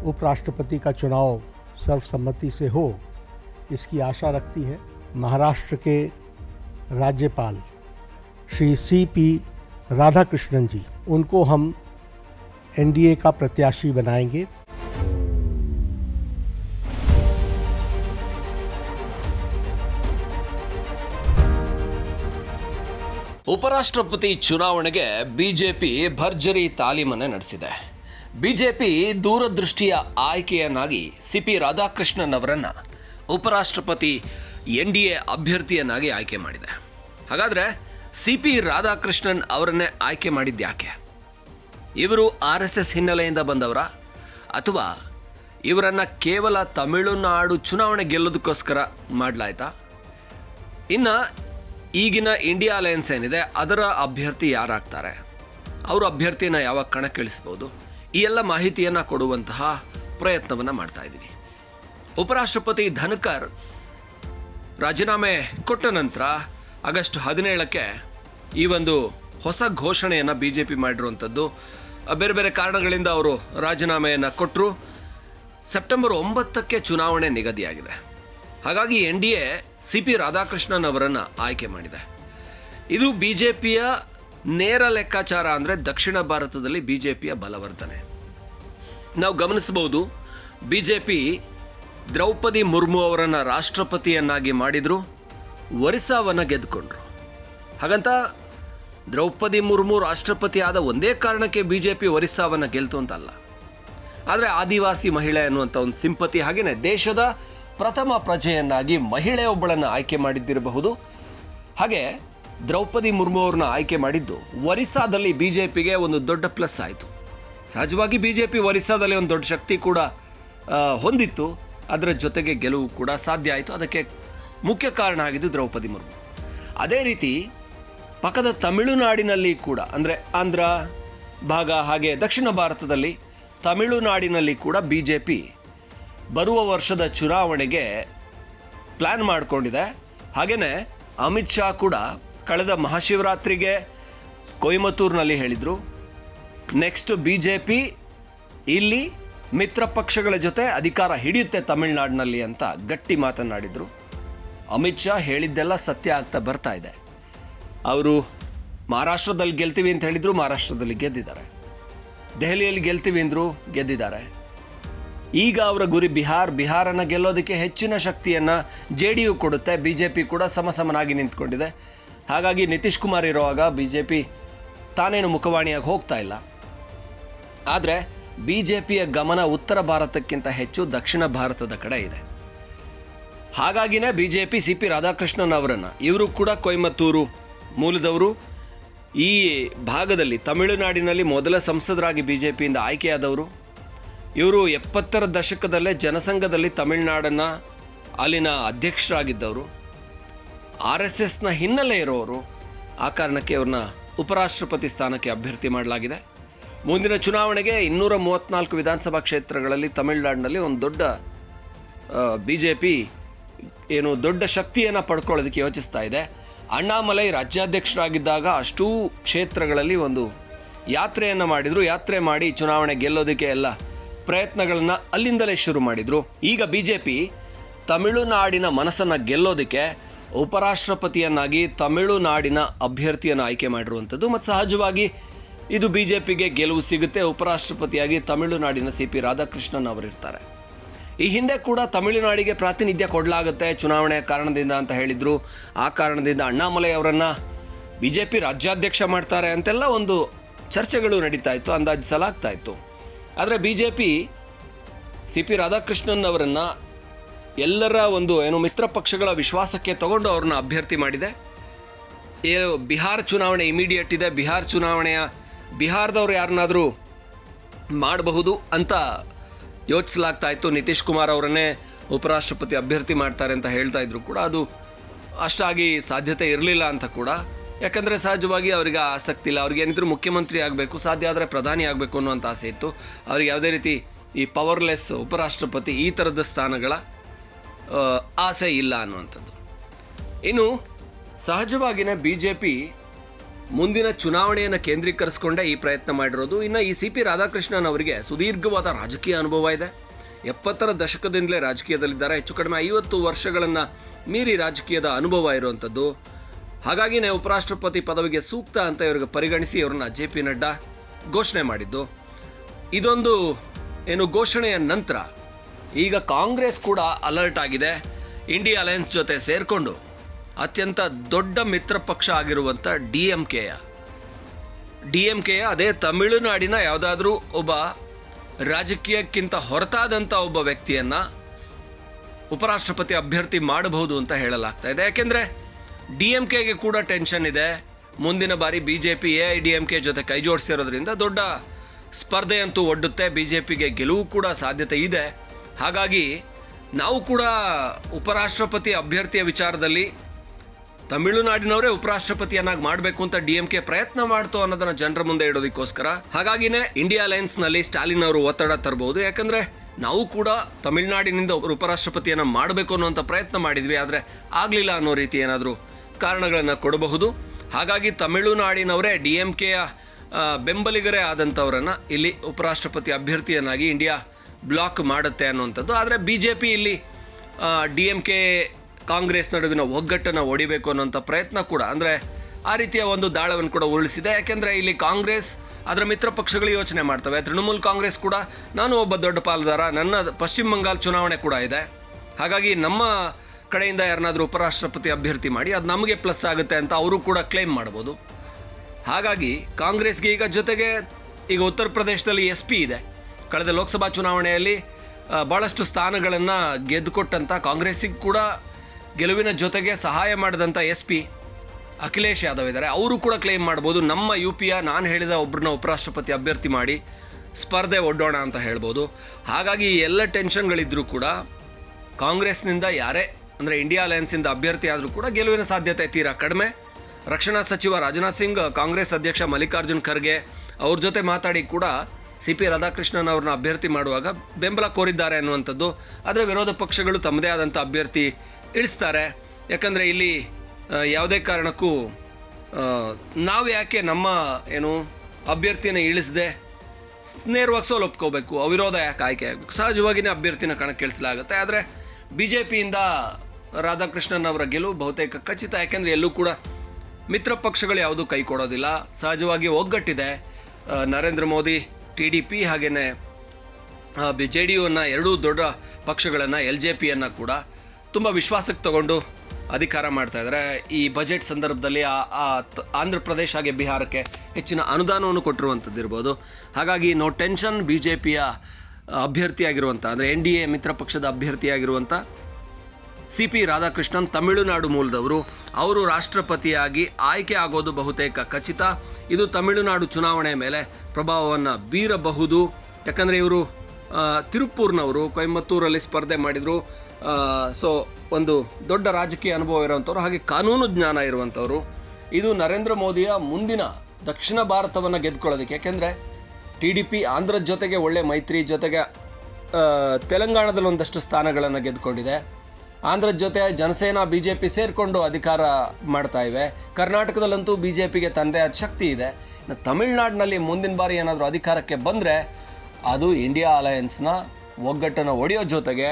उपराष्ट्रपति का चुनाव सर्वसम्मति से हो इसकी आशा रखती है महाराष्ट्र के राज्यपाल श्री सी पी राधाकृष्णन जी उनको हम एनडीए का प्रत्याशी बनाएंगे ಉಪರಾಷ್ಟ್ರಪತಿ ಚುನಾವಣೆಗೆ ಬಿಜೆಪಿ ಭರ್ಜರಿ ತಾಲೀಮನ್ನೇ ನಡೆಸಿದೆ ಬಿಜೆಪಿ ದೂರದೃಷ್ಟಿಯ ಆಯ್ಕೆಯನ್ನಾಗಿ ಸಿಪಿ ರಾಧಾಕೃಷ್ಣನ್ ಅವರನ್ನು ಉಪರಾಷ್ಟ್ರಪತಿ ಎನ್ ಡಿ ಎ ಅಭ್ಯರ್ಥಿಯನ್ನಾಗಿ ಆಯ್ಕೆ ಮಾಡಿದೆ. ಹಾಗಾದ್ರೆ ಸಿಪಿ ರಾಧಾಕೃಷ್ಣನ್ ಅವರನ್ನೇ ಆಯ್ಕೆ ಮಾಡಿದ್ಯಾಕೆ ಇವರು ಆರ್ ಎಸ್ ಎಸ್ ಹಿನ್ನೆಲೆಯಿಂದ ಬಂದವರ? ಅಥವಾ ಇವರನ್ನು ಕೇವಲ ತಮಿಳುನಾಡು ಚುನಾವಣೆ ಗೆಲ್ಲೋದಕ್ಕೋಸ್ಕರ ಮಾಡಲಾಯ್ತಾ? ಇನ್ನ ಈಗಿನ ಇಂಡಿಯಾ ಅಲಯನ್ಸ್ ಏನಿದೆ ಅದರ ಅಭ್ಯರ್ಥಿ ಯಾರಾಗ್ತಾರೆ? ಅವರು ಅಭ್ಯರ್ಥಿನ ಯಾವಾಗ ಕಣಕ್ಕಿಳಿಸ್ಬೋದು? ಈ ಎಲ್ಲ ಮಾಹಿತಿಯನ್ನು ಕೊಡುವಂತಹ ಪ್ರಯತ್ನವನ್ನು ಮಾಡ್ತಾ ಇದ್ದೀವಿ ಉಪರಾಷ್ಟ್ರಪತಿ ಧನ್ಕರ್ ರಾಜೀನಾಮೆ ಕೊಟ್ಟ ನಂತರ ಆಗಸ್ಟ್ ಹದಿನೇಳಕ್ಕೆ ಈ ಒಂದು ಹೊಸ ಘೋಷಣೆಯನ್ನು ಬಿ ಜೆ ಪಿ ಮಾಡಿರುವಂಥದ್ದು ಬೇರೆ ಬೇರೆ ಕಾರಣಗಳಿಂದ ಅವರು ರಾಜೀನಾಮೆಯನ್ನು ಕೊಟ್ಟರು ಸೆಪ್ಟೆಂಬರ್ ಒಂಬತ್ತಕ್ಕೆ ಚುನಾವಣೆ ನಿಗದಿಯಾಗಿದೆ. ಹಾಗಾಗಿ N D A C P Radhakrishnan ಅವರನ್ನು ಆಯ್ಕೆ ಮಾಡಿದೆ. ಇದು ಬಿ ಜೆ ಪಿಯ ನೇರ ಲೆಕ್ಕಾಚಾರ ಅಂದರೆ ದಕ್ಷಿಣ ಭಾರತದಲ್ಲಿ ಬಿ ಜೆ ಪಿಯ ಬಲವರ್ಧನೆ. ನಾವು ಗಮನಿಸಬಹುದು B J P Draupadi Murmu ಅವರನ್ನು ರಾಷ್ಟ್ರಪತಿಯನ್ನಾಗಿ ಮಾಡಿದ್ರು ಒರಿಸ್ಸಾವನ್ನು ಗೆದ್ದುಕೊಂಡ್ರು ಹಾಗಂತ ದ್ರೌಪದಿ ಮುರ್ಮು ರಾಷ್ಟ್ರಪತಿ ಆದ ಒಂದೇ ಕಾರಣಕ್ಕೆ ಬಿ ಜೆ ಪಿ ಒರಿಸ್ಸಾವನ್ನು ಗೆಲ್ತು ಅಂತಲ್ಲ. ಆದರೆ ಆದಿವಾಸಿ ಮಹಿಳೆ ಅನ್ನುವಂಥ ಒಂದು ಸಿಂಪತಿ ಹಾಗೆಯೇ ದೇಶದ ಪ್ರಥಮ ಪ್ರಜೆಯನ್ನಾಗಿ ಮಹಿಳೆಯೊಬ್ಬಳನ್ನು ಆಯ್ಕೆ ಮಾಡಿದ್ದಿರಬಹುದು. ಹಾಗೆ ದ್ರೌಪದಿ ಮುರ್ಮು ಅವ್ರನ್ನ ಆಯ್ಕೆ ಮಾಡಿದ್ದು ಒರಿಸ್ಸಾದಲ್ಲಿ ಬಿ ಜೆ ಪಿಗೆ ಒಂದು ದೊಡ್ಡ ಪ್ಲಸ್ ಆಯಿತು. ಸಹಜವಾಗಿ ಬಿ ಜೆ ಪಿ ಒರಿಸ್ಸಾದಲ್ಲಿ ಒಂದು ದೊಡ್ಡ ಶಕ್ತಿ ಕೂಡ ಹೊಂದಿತ್ತು. ಅದರ ಜೊತೆಗೆ ಗೆಲುವು ಕೂಡ ಸಾಧ್ಯ ಆಯಿತು. ಅದಕ್ಕೆ ಮುಖ್ಯ ಕಾರಣ ಆಗಿದ್ದು ದ್ರೌಪದಿ ಮುರ್ಮು. ಅದೇ ರೀತಿ ಪಕ್ಕದ ತಮಿಳುನಾಡಿನಲ್ಲಿ ಕೂಡ, ಅಂದರೆ ಆಂಧ್ರ ಭಾಗ ಹಾಗೆ ದಕ್ಷಿಣ ಭಾರತದಲ್ಲಿ ತಮಿಳುನಾಡಿನಲ್ಲಿ ಕೂಡ ಬಿ ಜೆ ಪಿ ಬರುವ ವರ್ಷದ ಚುನಾವಣೆಗೆ ಪ್ಲ್ಯಾನ್ ಮಾಡಿಕೊಂಡಿದೆ. ಹಾಗೆಯೇ ಅಮಿತ್ ಶಾ ಕೂಡ ಕಳೆದ ಮಹಾಶಿವರಾತ್ರಿಗೆ ಕೊಯಮತ್ತೂರಿನಲ್ಲಿ ಹೇಳಿದರು. ನೆಕ್ಸ್ಟ್ ಬಿ ಜೆ ಪಿ ಇಲ್ಲಿ ಮಿತ್ರ ಪಕ್ಷಗಳ ಜೊತೆ ಅಧಿಕಾರ ಹಿಡಿಯುತ್ತೆ ತಮಿಳ್ನಾಡಿನಲ್ಲಿ ಅಂತ ಗಟ್ಟಿ ಮಾತನಾಡಿದರು. ಅಮಿತ್ ಶಾ ಹೇಳಿದ್ದೆಲ್ಲ ಸತ್ಯ ಆಗ್ತಾ ಬರ್ತಾ ಇದೆ. ಅವರು ಮಹಾರಾಷ್ಟ್ರದಲ್ಲಿ ಗೆಲ್ತೀವಿ ಅಂತ ಹೇಳಿದರು, ಮಹಾರಾಷ್ಟ್ರದಲ್ಲಿ ಗೆದ್ದಿದ್ದಾರೆ. ದೆಹಲಿಯಲ್ಲಿ ಗೆಲ್ತೀವಿ ಅಂದರು ಗೆದ್ದಿದ್ದಾರೆ. ಈಗ ಅವರ ಗುರಿ ಬಿಹಾರ್, ಬಿಹಾರನ ಗೆಲ್ಲೋದಕ್ಕೆ ಹೆಚ್ಚಿನ ಶಕ್ತಿಯನ್ನು ಜೆ ಡಿ ಯು ಕೊಡುತ್ತೆ. ಬಿ ಜೆ ಪಿ ಕೂಡ ಸಮಸಮನಾಗಿ ನಿಂತ್ಕೊಂಡಿದೆ. ಹಾಗಾಗಿ ನಿತೀಶ್ ಕುಮಾರ್ ಇರುವಾಗ ಬಿ ಜೆ ಪಿ ತಾನೇನು ಮುಖವಾಣಿಯಾಗಿ ಹೋಗ್ತಾ ಇಲ್ಲ. ಆದರೆ ಬಿ ಜೆ ಪಿಯ ಗಮನ ಉತ್ತರ ಭಾರತಕ್ಕಿಂತ ಹೆಚ್ಚು ದಕ್ಷಿಣ ಭಾರತದ ಕಡೆ ಇದೆ. ಹಾಗಾಗಿನೇ B J P C P Radhakrishnan ಅವರನ್ನು, ಇವರು ಕೂಡ ಕೊಯಮತ್ತೂರು ಮೂಲದವರು, ಈ ಭಾಗದಲ್ಲಿ ತಮಿಳುನಾಡಿನಲ್ಲಿ ಮೊದಲ ಸಂಸದರಾಗಿ ಬಿ ಜೆ ಪಿಯಿಂದ ಆಯ್ಕೆಯಾದವರು. ಇವರು ಎಪ್ಪತ್ತರ ದಶಕದಲ್ಲೇ ಜನಸಂಘದಲ್ಲಿ ತಮಿಳುನಾಡನ್ನು ಅಲ್ಲಿನ ಅಧ್ಯಕ್ಷರಾಗಿದ್ದವರು. ಆರ್ ಎಸ್ ಎಸ್ನ ಹಿನ್ನೆಲೆ ಇರೋರು ಆ ಕಾರಣಕ್ಕೆ ಅವ್ರನ್ನ ಉಪರಾಷ್ಟ್ರಪತಿ ಸ್ಥಾನಕ್ಕೆ ಅಭ್ಯರ್ಥಿ ಮಾಡಲಾಗಿದೆ. ಮುಂದಿನ ಚುನಾವಣೆಗೆ ಇನ್ನೂರ ಮೂವತ್ತ್ನಾಲ್ಕು ವಿಧಾನಸಭಾ ಕ್ಷೇತ್ರಗಳಲ್ಲಿ ತಮಿಳುನಾಡಿನಲ್ಲಿ ಒಂದು ದೊಡ್ಡ ಬಿ ಜೆ ಪಿ ಏನು ದೊಡ್ಡ ಶಕ್ತಿಯನ್ನು ಪಡ್ಕೊಳ್ಳೋದಕ್ಕೆ ಯೋಚಿಸ್ತಾ ಇದೆ. ಅಣ್ಣಾಮಲೈ ರಾಜ್ಯಾಧ್ಯಕ್ಷರಾಗಿದ್ದಾಗ ಅಷ್ಟೂ ಕ್ಷೇತ್ರಗಳಲ್ಲಿ ಒಂದು ಯಾತ್ರೆಯನ್ನು ಮಾಡಿದರು. ಯಾತ್ರೆ ಮಾಡಿ ಚುನಾವಣೆ ಗೆಲ್ಲೋದಕ್ಕೆ ಎಲ್ಲ ಪ್ರಯತ್ನಗಳನ್ನು ಅಲ್ಲಿಂದಲೇ ಶುರು ಮಾಡಿದರು. ಈಗ ಬಿ ಜೆ ಪಿ ತಮಿಳುನಾಡಿನ ಮನಸ್ಸನ್ನು ಗೆಲ್ಲೋದಕ್ಕೆ ಉಪರಾಷ್ಟ್ರಪತಿಯನ್ನಾಗಿ ತಮಿಳುನಾಡಿನ ಅಭ್ಯರ್ಥಿಯನ್ನು ಆಯ್ಕೆ ಮಾಡಿರುವಂಥದ್ದು. ಮತ್ತು ಸಹಜವಾಗಿ ಇದು ಬಿ ಜೆ ಪಿಗೆ ಗೆಲುವು ಸಿಗುತ್ತೆ. ಉಪರಾಷ್ಟ್ರಪತಿಯಾಗಿ ತಮಿಳುನಾಡಿನ ಸಿ ಪಿ ರಾಧಾಕೃಷ್ಣನ್ ಅವರಿರ್ತಾರೆ. ಈ ಹಿಂದೆ ಕೂಡ ತಮಿಳುನಾಡಿಗೆ ಪ್ರಾತಿನಿಧ್ಯ ಕೊಡಲಾಗುತ್ತೆ. ಚುನಾವಣೆಯ ಕಾರಣದಿಂದ ಅಂತ ಹೇಳಿದರು. ಆ ಕಾರಣದಿಂದ ಅಣ್ಣಾಮಲೈ ಅವರನ್ನು ಬಿ ಜೆ ಪಿ ರಾಜ್ಯಾಧ್ಯಕ್ಷ ಮಾಡ್ತಾರೆ ಅಂತೆಲ್ಲ ಒಂದು ಚರ್ಚೆಗಳು ನಡೀತಾ ಇತ್ತು. ಅಂದಾಜಿಸಲಾಗ್ತಾ ಇತ್ತು. ಆದರೆ B J P C P Radhakrishnan ಅವರನ್ನ ಎಲ್ಲರ ಒಂದು ಏನು ಮಿತ್ರ ಪಕ್ಷಗಳ ವಿಶ್ವಾಸಕ್ಕೆ ತಗೊಂಡು ಅವ್ರನ್ನ ಅಭ್ಯರ್ಥಿ ಮಾಡಿದೆ. ಏ, ಬಿಹಾರ್ ಚುನಾವಣೆ ಇಮಿಡಿಯೇಟ್ ಇದೆ. ಬಿಹಾರ್ ಚುನಾವಣೆಯ ಬಿಹಾರದವ್ರು ಯಾರನ್ನಾದರೂ ಮಾಡಬಹುದು ಅಂತ ಯೋಚಿಸಲಾಗ್ತಾ ಇತ್ತು. ನಿತೀಶ್ ಕುಮಾರ್ ಅವರನ್ನೇ ಉಪರಾಷ್ಟ್ರಪತಿ ಅಭ್ಯರ್ಥಿ ಮಾಡ್ತಾರೆ ಅಂತ ಹೇಳ್ತಾ ಇದ್ರು ಕೂಡ. ಅದು ಅಷ್ಟಾಗಿ ಸಾಧ್ಯತೆ ಇರಲಿಲ್ಲ ಅಂತ ಕೂಡ. ಯಾಕಂದರೆ ಸಹಜವಾಗಿ ಅವರಿಗೆ ಆಸಕ್ತಿ ಇಲ್ಲ. ಅವ್ರಿಗೆ ಏನಿದ್ರು ಮುಖ್ಯಮಂತ್ರಿ ಆಗಬೇಕು, ಸಾಧ್ಯ ಆದರೆ ಪ್ರಧಾನಿ ಆಗಬೇಕು ಅನ್ನುವಂಥ ಆಸೆ ಇತ್ತು. ಅವ್ರಿಗೆ ಯಾವುದೇ ರೀತಿ ಈ ಪವರ್ಲೆಸ್ ಉಪರಾಷ್ಟ್ರಪತಿ ಈ ಥರದ ಸ್ಥಾನಗಳ ಆಸೆ ಇಲ್ಲ ಅನ್ನುವಂಥದ್ದು. ಇನ್ನು, ಸಹಜವಾಗಿನೇ ಬಿ ಜೆ ಪಿ ಮುಂದಿನ ಚುನಾವಣೆಯನ್ನು ಕೇಂದ್ರೀಕರಿಸಿಕೊಂಡೇ ಈ ಪ್ರಯತ್ನ ಮಾಡಿರೋದು. ಇನ್ನು ಈ ಸಿ ಪಿ ರಾಧಾಕೃಷ್ಣನ್ ಅವರಿಗೆ ಸುದೀರ್ಘವಾದ ರಾಜಕೀಯ ಅನುಭವ ಇದೆ. ಎಪ್ಪತ್ತರ ದಶಕದಿಂದಲೇ ರಾಜಕೀಯದಲ್ಲಿದ್ದಾರೆ. ಹೆಚ್ಚು ಕಡಿಮೆ ಐವತ್ತು ವರ್ಷಗಳನ್ನು ಮೀರಿ ರಾಜಕೀಯದ ಅನುಭವ ಇರುವಂಥದ್ದು. ಹಾಗಾಗಿನೇ ಉಪರಾಷ್ಟ್ರಪತಿ ಪದವಿಗೆ ಸೂಕ್ತ ಅಂತ ಇವರಿಗೆ ಪರಿಗಣಿಸಿ ಇವ್ರನ್ನ ಜೆ ಪಿ ನಡ್ಡಾ ಘೋಷಣೆ ಮಾಡಿದ್ದು. ಇದೊಂದು ಏನು ಘೋಷಣೆಯ ನಂತರ ಈಗ ಕಾಂಗ್ರೆಸ್ ಕೂಡ ಅಲರ್ಟ್ ಆಗಿದೆ. ಇಂಡಿಯಾ ಅಲಯನ್ಸ್ ಜೊತೆ ಸೇರಿಕೊಂಡು ಅತ್ಯಂತ ದೊಡ್ಡ ಮಿತ್ರ ಪಕ್ಷ ಆಗಿರುವಂಥ ಡಿ ಎಂ ಕೆಯ ಡಿ ಎಂ ಕೆಯ ಅದೇ ತಮಿಳುನಾಡಿನ ಯಾವುದಾದ್ರೂ ಒಬ್ಬ ರಾಜಕೀಯಕ್ಕಿಂತ ಹೊರತಾದಂಥ ಒಬ್ಬ ವ್ಯಕ್ತಿಯನ್ನ ಉಪರಾಷ್ಟ್ರಪತಿ ಅಭ್ಯರ್ಥಿ ಮಾಡಬಹುದು ಅಂತ ಹೇಳಲಾಗ್ತಾ ಇದೆ. ಯಾಕೆಂದ್ರೆ ಡಿ ಎಂ ಕೆಗೆ ಕೂಡ ಟೆನ್ಷನ್ ಇದೆ. ಮುಂದಿನ ಬಾರಿ B J P, A I, D M K ಜೊತೆ ಕೈ ಜೋಡಿಸಿರೋದ್ರಿಂದ ದೊಡ್ಡ ಸ್ಪರ್ಧೆಯಂತೂ ಒಡ್ಡುತ್ತೆ. ಬಿ ಜೆ ಪಿಗೆ ಗೆಲುವು ಕೂಡ ಸಾಧ್ಯತೆ ಇದೆ. ಹಾಗಾಗಿ ನಾವು ಕೂಡ ಉಪರಾಷ್ಟ್ರಪತಿ ಅಭ್ಯರ್ಥಿಯ ವಿಚಾರದಲ್ಲಿ ತಮಿಳುನಾಡಿನವರೇ ಉಪರಾಷ್ಟ್ರಪತಿಯನ್ನಾಗಿ ಮಾಡಬೇಕು ಅಂತ ಡಿ ಎಂ ಕೆ ಪ್ರಯತ್ನ ಮಾಡ್ತು ಅನ್ನೋದನ್ನ ಜನರ ಮುಂದೆ ಇಡೋದಕ್ಕೋಸ್ಕರ. ಹಾಗಾಗಿನೇ ಇಂಡಿಯಾ ಅಲೈನ್ಸ್ನಲ್ಲಿ ಸ್ಟಾಲಿನ್ ಅವರು ಒತ್ತಡ ತರಬಹುದು. ಯಾಕಂದ್ರೆ ನಾವು ಕೂಡ ತಮಿಳುನಾಡಿನಿಂದ ಉಪರಾಷ್ಟ್ರಪತಿಯನ್ನ ಮಾಡಬೇಕು ಅನ್ನುವಂಥ ಪ್ರಯತ್ನ ಮಾಡಿದ್ವಿ. ಆದರೆ ಆಗಲಿಲ್ಲ ಅನ್ನೋ ರೀತಿ ಏನಾದರೂ ಕಾರಣಗಳನ್ನು ಕೊಡಬಹುದು. ಹಾಗಾಗಿ ತಮಿಳುನಾಡಿನವರೇ ಡಿ ಎಂ ಕೆಯ ಬೆಂಬಲಿಗರೇ ಆದಂಥವರನ್ನು ಇಲ್ಲಿ ಉಪರಾಷ್ಟ್ರಪತಿ ಅಭ್ಯರ್ಥಿಯನ್ನಾಗಿ ಇಂಡಿಯಾ ಬ್ಲಾಕ್ ಮಾಡುತ್ತೆ ಅನ್ನುವಂಥದ್ದು. ಆದರೆ ಬಿ ಜೆ ಪಿ ಇಲ್ಲಿ ಡಿ ಎಂ ಕೆ ಕಾಂಗ್ರೆಸ್ ನಡುವಿನ ಒಗ್ಗಟ್ಟನ್ನು ಒಡಿಬೇಕು ಅನ್ನೋಂಥ ಪ್ರಯತ್ನ ಕೂಡ, ಅಂದರೆ ಆ ರೀತಿಯ ಒಂದು ದಾಳವನ್ನು ಕೂಡ ಉರುಳಿಸಿದೆ. ಯಾಕೆಂದರೆ ಇಲ್ಲಿ ಕಾಂಗ್ರೆಸ್ ಅದರ ಮಿತ್ರ ಪಕ್ಷಗಳು ಯೋಚನೆ ಮಾಡ್ತವೆ. ತೃಣಮೂಲ್ ಕಾಂಗ್ರೆಸ್ ಕೂಡ, ನಾನು ಒಬ್ಬ ದೊಡ್ಡ ಪಾಲುದಾರ, ನನ್ನ ಪಶ್ಚಿಮ ಬಂಗಾಳ ಚುನಾವಣೆ ಕೂಡ ಇದೆ. ಹಾಗಾಗಿ ನಮ್ಮ ಕಡೆಯಿಂದ ಯಾರನ್ನಾದರೂ ಉಪರಾಷ್ಟ್ರಪತಿ ಅಭ್ಯರ್ಥಿ ಮಾಡಿ, ಅದು ನಮಗೆ ಪ್ಲಸ್ ಆಗುತ್ತೆ ಅಂತ ಅವರು ಕೂಡ ಕ್ಲೇಮ್ ಮಾಡ್ಬೋದು. ಹಾಗಾಗಿ ಕಾಂಗ್ರೆಸ್ಗೆ ಈಗ ಜೊತೆಗೆ, ಈಗ ಉತ್ತರ ಪ್ರದೇಶದಲ್ಲಿ ಎಸ್ ಪಿ ಇದೆ. ಕಳೆದ ಲೋಕಸಭಾ ಚುನಾವಣೆಯಲ್ಲಿ ಭಾಳಷ್ಟು ಸ್ಥಾನಗಳನ್ನು ಗೆದ್ದುಕೊಟ್ಟಂಥ ಕಾಂಗ್ರೆಸ್ಸಿಗೆ ಕೂಡ ಗೆಲುವಿನ ಜೊತೆಗೆ ಸಹಾಯ ಮಾಡಿದಂಥ ಎಸ್ ಪಿ ಅಖಿಲೇಶ್ ಯಾದವ್ ಇದ್ದಾರೆ. ಅವರು ಕೂಡ ಕ್ಲೇಮ್ ಮಾಡ್ಬೋದು. ನಮ್ಮ ಯು ಪಿಯ ನಾನು ಹೇಳಿದ ಒಬ್ಬರನ್ನ ಉಪರಾಷ್ಟ್ರಪತಿ ಅಭ್ಯರ್ಥಿ ಮಾಡಿ ಸ್ಪರ್ಧೆ ಒಡ್ಡೋಣ ಅಂತ ಹೇಳ್ಬೋದು. ಹಾಗಾಗಿ ಎಲ್ಲ ಟೆನ್ಷನ್ಗಳಿದ್ದರೂ ಕೂಡ ಕಾಂಗ್ರೆಸ್ನಿಂದ ಯಾರೇ, ಅಂದರೆ ಇಂಡಿಯಾ ಅಲಯನ್ಸಿಂದ ಅಭ್ಯರ್ಥಿ ಆದರೂ ಕೂಡ ಗೆಲುವಿನ ಸಾಧ್ಯತೆ ತೀರಾ ಕಡಿಮೆ. ರಕ್ಷಣಾ ಸಚಿವ ರಾಜನಾಥ್ ಸಿಂಗ್, ಕಾಂಗ್ರೆಸ್ ಅಧ್ಯಕ್ಷ ಮಲ್ಲಿಕಾರ್ಜುನ್ ಖರ್ಗೆ ಅವ್ರ ಜೊತೆ ಮಾತಾಡಿ ಕೂಡ ಸಿ ಪಿ ರಾಧಾಕೃಷ್ಣನ್ ಅವ್ರನ್ನ ಅಭ್ಯರ್ಥಿ ಮಾಡುವಾಗ ಬೆಂಬಲ ಕೋರಿದ್ದಾರೆ ಅನ್ನುವಂಥದ್ದು. ಆದರೆ ವಿರೋಧ ಪಕ್ಷಗಳು ತಮ್ಮದೇ ಆದಂಥ ಅಭ್ಯರ್ಥಿ ಇಳಿಸ್ತಾರೆ. ಯಾಕಂದರೆ ಇಲ್ಲಿ ಯಾವುದೇ ಕಾರಣಕ್ಕೂ ನಾವು ಯಾಕೆ ನಮ್ಮ, ಏನು, ಅಭ್ಯರ್ಥಿನ ಇಳಿಸದೆ ನೇರವಾಗಿ ಸೋಲು ಒಪ್ಕೋಬೇಕು, ಅವಿರೋಧ ಯಾಕೆ ಆಯ್ಕೆ ಆಗಬೇಕು? ಸಹಜವಾಗಿಯೇ ಅಭ್ಯರ್ಥಿನ ಕಣಕ್ಕಿಳಿಸಲಾಗುತ್ತೆ ಆದರೆ ಬಿ ಜೆ ಪಿಯಿಂದ ರಾಧಾಕೃಷ್ಣನ್ ಅವರ ಗೆಲುವು ಬಹುತೇಕ ಖಚಿತ, ಯಾಕೆಂದರೆ ಎಲ್ಲೂ ಕೂಡ ಮಿತ್ರ ಪಕ್ಷಗಳು ಯಾವುದೂ ಕೈ ಕೊಡೋದಿಲ್ಲ. ಸಹಜವಾಗಿ ಒಗ್ಗಟ್ಟಿದೆ. Narendra Modi T D P ಹಾಗೆಯೇ ಜೆ ಡಿ ಯುನ ಎರಡೂ ದೊಡ್ಡ ಪಕ್ಷಗಳನ್ನು, ಎಲ್ ಜೆ ಪಿಯನ್ನು ಕೂಡ ತುಂಬ ವಿಶ್ವಾಸಕ್ಕೆ ತಗೊಂಡು ಅಧಿಕಾರ ಮಾಡ್ತಾ ಇದ್ದಾರೆ ಈ ಬಜೆಟ್ ಸಂದರ್ಭದಲ್ಲಿ ಆ ಆಂಧ್ರ ಪ್ರದೇಶ ಹಾಗೆ ಬಿಹಾರಕ್ಕೆ ಹೆಚ್ಚಿನ ಅನುದಾನವನ್ನು ಕೊಟ್ಟಿರುವಂಥದ್ದು ಇರ್ಬೋದು. ಹಾಗಾಗಿ ನೋ ಟೆನ್ಷನ್ ಬಿ ಜೆ ಪಿಯ ಅಭ್ಯರ್ಥಿಯಾಗಿರುವಂಥ, ಅಂದರೆ ಎನ್ ಡಿ ಎ ಮಿತ್ರ ಪಕ್ಷದ ಅಭ್ಯರ್ಥಿಯಾಗಿರುವಂಥ ಸಿ ಪಿ ರಾಧಾಕೃಷ್ಣನ್ ತಮಿಳುನಾಡು ಮೂಲದವರು. ಅವರು ರಾಷ್ಟ್ರಪತಿಯಾಗಿ ಆಯ್ಕೆ ಆಗೋದು ಬಹುತೇಕ ಖಚಿತ. ಇದು ತಮಿಳುನಾಡು ಚುನಾವಣೆ ಮೇಲೆ ಪ್ರಭಾವವನ್ನು ಬೀರಬಹುದು. ಯಾಕಂದರೆ ಇವರು ತಿರುಪೂರ್ನವರು ಕೊಯಮತ್ತೂರಲ್ಲಿ ಸ್ಪರ್ಧೆ ಮಾಡಿದರು. ಸೊ, ಒಂದು ದೊಡ್ಡ ರಾಜಕೀಯ ಅನುಭವ ಇರುವಂಥವ್ರು, ಹಾಗೆ ಕಾನೂನು ಜ್ಞಾನ ಇರುವಂಥವ್ರು. ಇದು ನರೇಂದ್ರ ಮೋದಿಯ ಮುಂದಿನ ದಕ್ಷಿಣ ಭಾರತವನ್ನು ಗೆದ್ಕೊಳ್ಳೋದಕ್ಕೆ, ಯಾಕೆಂದರೆ ಟಿ ಡಿ ಪಿ ಆಂಧ್ರದ ಜೊತೆಗೆ ಒಳ್ಳೆ ಮೈತ್ರಿ ಜೊತೆಗೆ ತೆಲಂಗಾಣದಲ್ಲಿ ಒಂದಷ್ಟು ಸ್ಥಾನಗಳನ್ನು ಗೆದ್ದುಕೊಂಡಿದೆ ಆಂಧ್ರದ ಜೊತೆ ಜನಸೇನಾ ಬಿ ಜೆ ಪಿ ಸೇರಿಕೊಂಡು ಅಧಿಕಾರ ಮಾಡ್ತಾ ಇವೆ. ಕರ್ನಾಟಕದಲ್ಲಂತೂ ಬಿ ಜೆ ಪಿಗೆ ತಂದೆ ಆದ ಶಕ್ತಿ ಇದೆ. ತಮಿಳ್ನಾಡಿನಲ್ಲಿ ಮುಂದಿನ ಬಾರಿ ಏನಾದರೂ ಅಧಿಕಾರಕ್ಕೆ ಬಂದರೆ ಅದು ಇಂಡಿಯಾ ಅಲಯನ್ಸ್ನ ಒಗ್ಗಟ್ಟನ್ನು ಒಡೆಯೋ ಜೊತೆಗೆ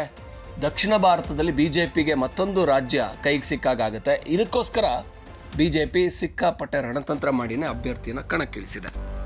ದಕ್ಷಿಣ ಭಾರತದಲ್ಲಿ ಬಿ ಜೆ ಪಿಗೆ ಮತ್ತೊಂದು ರಾಜ್ಯ ಕೈಗೆ ಸಿಕ್ಕಾಗುತ್ತೆ ಇದಕ್ಕೋಸ್ಕರ ಬಿ ಜೆ ಪಿ ಸಿಕ್ಕಾಪಟ್ಟೆ ರಣತಂತ್ರ ಮಾಡಿನೇ ಅಭ್ಯರ್ಥಿಯನ್ನು ಕಣಕ್ಕಿಳಿಸಿದೆ.